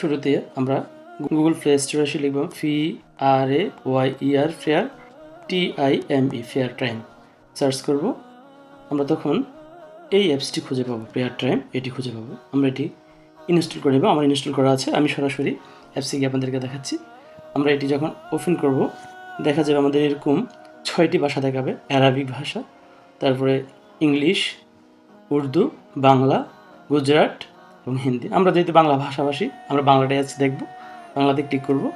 শুরুতে আমরা Google play স্টোরে এসে লিখব F R A Y R fair T I M E fair time search করব। আমরা তখন এই অ্যাপসটি খুঁজে পাবো ফেয়ার টাইম এটি খুঁজে পাবো। আমরা এটি ইনস্টল করে নেব। আমার ইনস্টল করা আছে। আমি সরাসরি অ্যাপসে গিয়ে আপনাদেরকে দেখাচ্ছি। আমরা এটি যখন ওপেন করব, দেখা যাবে আমাদের এরকম ছয়টি ভাষা দেখাবে। অ্যারাবিক ভাষা, তারপরে ইংলিশ উর্দু বাংলা গুজরাট এবং হিন্দি। আমরা যেহেতু বাংলা ভাষাভাষী, আমরা বাংলাটাই আজকে দেখব। বাংলাতে ক্লিক করব।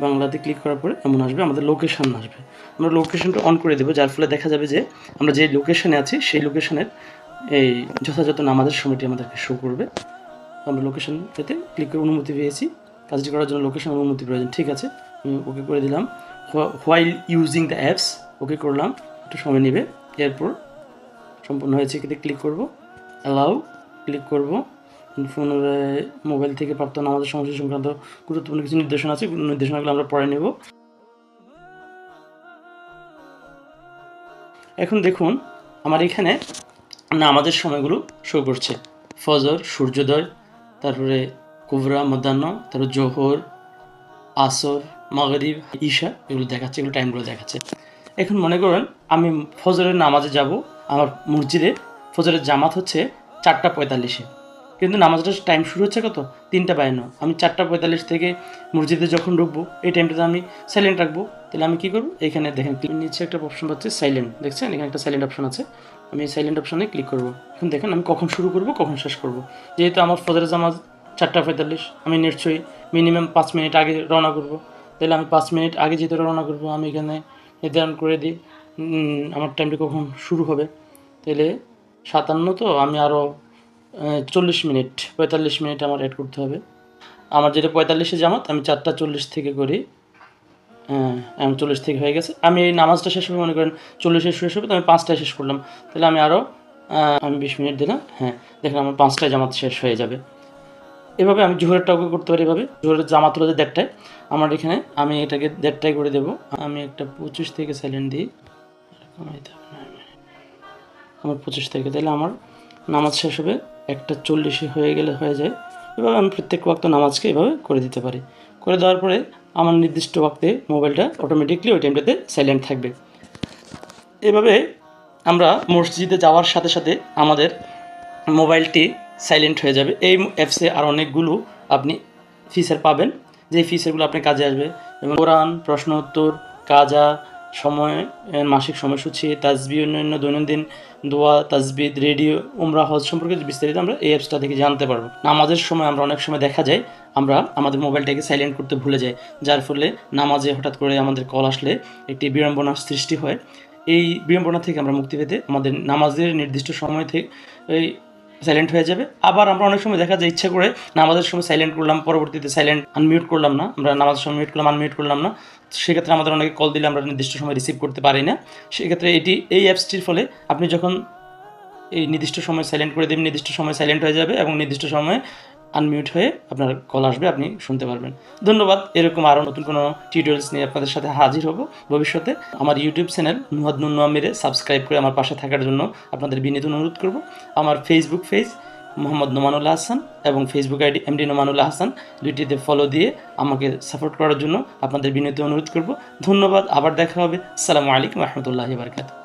বাংলাতে ক্লিক করার পরে এমন আসবে, আমাদের লোকেশান আসবে। আমরা লোকেশনটা অন করে দেবো, যার ফলে দেখা যাবে যে আমরা যে লোকেশানে আছি, সেই লোকেশনের এই যথাযথ নামাজের সময়টি আমাদেরকে শো করবে। আমরা লোকেশন পেতে ক্লিক করে অনুমতি পেয়েছি। কাজটি করার জন্য লোকেশন অনুমতি প্রয়োজন। ঠিক আছে, আমি ওকে করে দিলাম। While using the apps okay করলাম। একটু সময় নেবে। এরপর সম্পূর্ণ হয়েছে এতে ক্লিক করব। অ্যালাউ ক্লিক করব। পুনরায় মোবাইল থেকে প্রাপ্ত নামাজের সমস্যা সংক্রান্ত গুরুত্বপূর্ণ কিছু নির্দেশনা আছে নির্দেশনাগুলো আমরা পড়ে নেব। এখন দেখুন, আমার এখানে নামাজের সময়গুলো শো করছে। ফজর, সূর্যোদয়, তারপরে কুবরা, মধ্যাহ্ন, তারপর জোহর, আসর, মাগরিব, ঈশা, এগুলো দেখাচ্ছে, এগুলো টাইমগুলো দেখাচ্ছে। এখন মনে করেন, আমি ফজরের নামাজে যাব, আমার মসজিদে। ফজরের জামাত হচ্ছে চারটা পঁয়তাল্লিশে। কিন্তু নামাজটার টাইম শুরু হচ্ছে কত? তিনটা বায়ান্ন। আমি চারটা পঁয়তাল্লিশ থেকে মসজিদে যখন ঢুকবো, এই টাইমটাতে আমি সাইলেন্ট রাখব। তাহলে আমি কী করব? এখানে দেখেন নিচে একটা অপশন পাচ্ছে সাইলেন্ট দেখছেন? এখানে একটা সাইলেন্ট অপশন আছে। আমি এই সাইলেন্ট অপশনে ক্লিক করব। এখন দেখেন, আমি কখন শুরু করব, কখন শেষ করব। যেহেতু আমার ফজরের জামাজ চারটা পঁয়তাল্লিশ, আমি নিশ্চয়ই মিনিমাম পাঁচ মিনিট আগে রওনা করব। তাহলে আমি পাঁচ মিনিট আগে যেহেতু রওনা করব, আমি এখানে নির্ধারণ করে দিই আমার টাইমটা কখন শুরু হবে। তাহলে সাতান্ন তো আমি আরও চল্লিশ মিনিট, পঁয়তাল্লিশ মিনিট আমার অ্যাড করতে হবে। আমার যেটা পঁয়তাল্লিশে জামাত, আমি চারটা চল্লিশ থেকে করি। হ্যাঁ আমি চল্লিশ থেকে হয়ে গেছে। আমি এই নামাজটা শেষ হবে, মনে করেন চল্লিশে শেষ হবে, তো আমি পাঁচটায় শেষ করলাম। তাহলে আমি আরও আমি বিশ মিনিট দিলাম। হ্যাঁ দেখেন আমার পাঁচটায় জামাত শেষ হয়ে যাবে। এভাবে আমি জোহরেরটাও করতে পারি এভাবে। জোহরের জামাত হলো যে দেড়টায়। আমার এখানে আমি এটাকে দেড়টায় করে দেবো। আমি একটা পঁচিশ থেকে সাইলেন্ট দিই। আমার পঁচিশ থেকে, তাহলে আমার নামাজ শেষ হবে। একটা চল্লিশে হয়ে গেলে হয়ে যায়। এভাবে আমি প্রত্যেক ওয়াক্ত নামাজকে এভাবে করে দিতে পারি। করে দেওয়ার পরে আমার নির্দিষ্ট ওয়াক্তে মোবাইলটা অটোমেটিকলি ওই টাইমটাতে সাইলেন্ট থাকবে। এভাবে আমরা মসজিদে যাওয়ার সাথে সাথে আমাদের মোবাইলটি সাইলেন্ট হয়ে যাবে। এই অ্যাপসে আর অনেকগুলো আপনি ফিচার পাবেন। যে ফিচারগুলো আপনার কাজে আসবে। এবং কোরআন প্রশ্ন উত্তর কাজা সময় মাসিক সময়সূচি, তাজবি, অন্যান্য দৈনন্দিন দোয়া তাজবিদ রেডিও, উমরা, হজ সম্পর্কে বিস্তারিত আমরা এই অ্যাপসটা থেকে জানতে পারব। নামাজের সময় আমরা অনেক সময় দেখা যায়, আমরা আমাদের মোবাইলটাকে সাইলেন্ট করতে ভুলে যাই, যার ফলে নামাজে হঠাৎ করে আমাদের কল আসলে একটি বিড়ম্বনার সৃষ্টি হয়। এই বিড়ম্বনা থেকে আমরা মুক্তি পেতে আমাদের নামাজের নির্দিষ্ট সময় থেকে সাইলেন্ট হয়ে যাবে। আবার আমরা অনেক সময় দেখা যায় ইচ্ছে করে নামাজের সময় সাইলেন্ট করলাম, পরবর্তীতে সাইলেন্ট আনমিউট করলাম না। আমরা নামাজের সময় মিউট করলাম আনমিউট করলাম না। সেক্ষেত্রে আমাদের অনেকে কল দিলে আমরা নির্দিষ্ট সময় রিসিভ করতে পারি না। সেক্ষেত্রে এটি, এই অ্যাপসটির ফলে আপনি যখন এই নির্দিষ্ট সময় সাইলেন্ট করে দেবেন, নির্দিষ্ট সময় সাইলেন্ট হয়ে যাবে এবং নির্দিষ্ট সময়ে আনমিউট হয়ে আপনার কল আসবে, আপনি শুনতে পারবেন। ধন্যবাদ, এরকম আরও নতুন কোনো টিউটোরিয়ালস নিয়ে আপনাদের সাথে হাজির হব ভবিষ্যতে। আমার ইউটিউব চ্যানেল নুহাদ নুন্নুয়া মেরে সাবস্ক্রাইব করে আমার পাশে থাকার জন্য আপনাদের বিনীত অনুরোধ করব। আমার ফেসবুক পেজ মোহাম্মদ নোমানুল্লাহ হাসান এবং Facebook ID MD Nomanullah Hasan, দুইটিতে follow দিয়ে আমাকে সাপোর্ট করার জন্য আপনাদের বিনীত অনুরোধ করব। ধন্যবাদ, আবার দেখা হবে। আসসালামু আলাইকুম রহমতুল্লাহ বারকাত